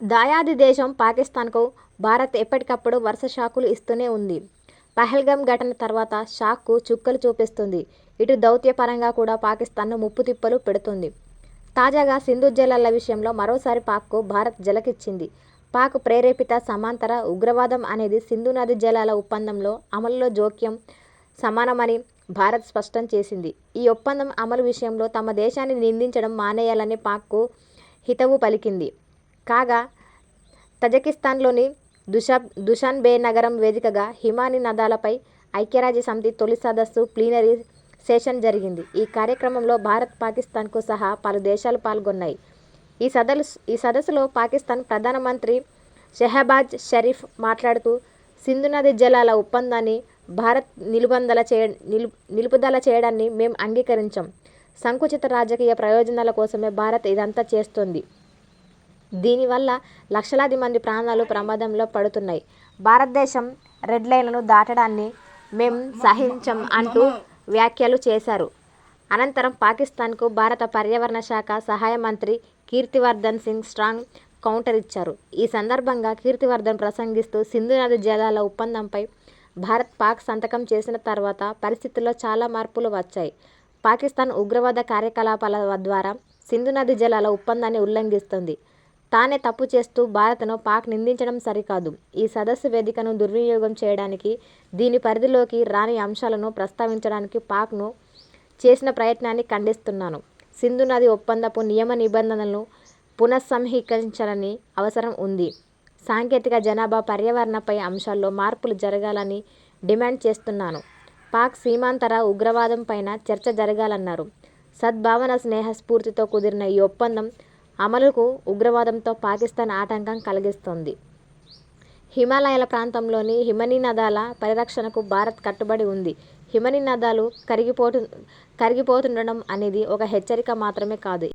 దాయాది దేశం పాకిస్తాన్కు భారత్ ఎప్పటికప్పుడు వరుస షాకులు ఇస్తూనే ఉంది. పహల్గమ్ ఘటన తర్వాత షాక్కు చుక్కలు చూపిస్తుంది ఇటు దౌత్యపరంగా కూడా పాకిస్థాన్ను ముప్పుతిప్పలు పెడుతుంది తాజాగా సింధు జలాల విషయంలో మరోసారి పాక్కు భారత్ జలకిచ్చింది పాక్ ప్రేరేపిత సమాంతర ఉగ్రవాదం అనేది సింధు నది జలాల ఒప్పందంలో అమలులో జోక్యం సమానమని భారత్ స్పష్టం చేసింది. ఈ ఒప్పందం అమలు విషయంలో తమ దేశాన్ని నిందించడం మానేయాలని పాక్కు హితవు పలికింది. కాగా తజకిస్తాన్లోని తజకిస్థాన్లోని దుషాన్బే నగరం వేదికగా హిమానీ నదాలపై ఐక్యరాజ్య సమితి తొలి సదస్సు ప్లీనరీ సెషన్ జరిగింది. ఈ కార్యక్రమంలో భారత్, పాకిస్తాన్కు సహా పలు దేశాలు పాల్గొన్నాయి. ఈ సదస్సు ఈ సదస్సులో పాకిస్తాన్ ప్రధానమంత్రి షెహబాజ్ షరీఫ్ మాట్లాడుతూ సింధు నది జలాల ఒప్పందాన్ని భారత్ నిలుపుదల చేయడాన్ని మేము అంగీకరించాం సంకుచిత రాజకీయ ప్రయోజనాల కోసమే భారత్ ఇదంతా చేస్తోంది. దీనివల్ల లక్షలాది మంది ప్రాణాలు ప్రమాదంలో పడుతున్నాయి. భారతదేశం రెడ్ లైన్లను దాటడాన్ని మేం సహించం అంటూ వ్యాఖ్యలు చేశారు. అనంతరం పాకిస్తాన్కు భారత పర్యావరణ శాఖ సహాయ మంత్రి కీర్తివర్ధన్ సింగ్ స్ట్రాంగ్ కౌంటర్ ఇచ్చారు ఈ సందర్భంగా కీర్తివర్ధన్ ప్రసంగిస్తూ సింధు నది జలాల ఒప్పందంపై భారత్, పాక్ సంతకం చేసిన తర్వాత పరిస్థితుల్లో చాలా మార్పులు వచ్చాయి. పాకిస్తాన్ ఉగ్రవాద కార్యకలాపాల ద్వారా సింధు నది జలాల ఒప్పందాన్ని ఉల్లంఘిస్తుంది తానే తప్పు చేస్తూ భారత్ను పాక్ నిందించడం సరికాదు. ఈ సదస్సు వేదికను దుర్వినియోగం చేయడానికి, దీని పరిధిలోకి రాని అంశాలను ప్రస్తావించడానికి పాక్ను చేసిన ప్రయత్నాన్ని ఖండిస్తున్నాను. సింధు నది ఒప్పందపు నియమ నిబంధనలను పునఃసంహీకరించాలని అవసరం ఉంది. సాంకేతిక, జనాభా, పర్యావరణపై అంశాల్లో మార్పులు జరగాలని డిమాండ్ చేస్తున్నాను. పాక్ సీమాంతర ఉగ్రవాదం పైన చర్చ జరగాలన్నారు. సద్భావన స్నేహ స్ఫూర్తితో కుదిరిన ఈ ఒప్పందం అమలుకు ఉగ్రవాదంతో పాకిస్తాన్ ఆటంకం కలిగిస్తోంది. హిమాలయాల ప్రాంతంలోని హిమనీనదాల పరిరక్షణకు భారత్ కట్టుబడి ఉంది. హిమనీ నదాలు కరిగిపోతు కరిగిపోతుండడం అనేది ఒక హెచ్చరిక మాత్రమే కాదు.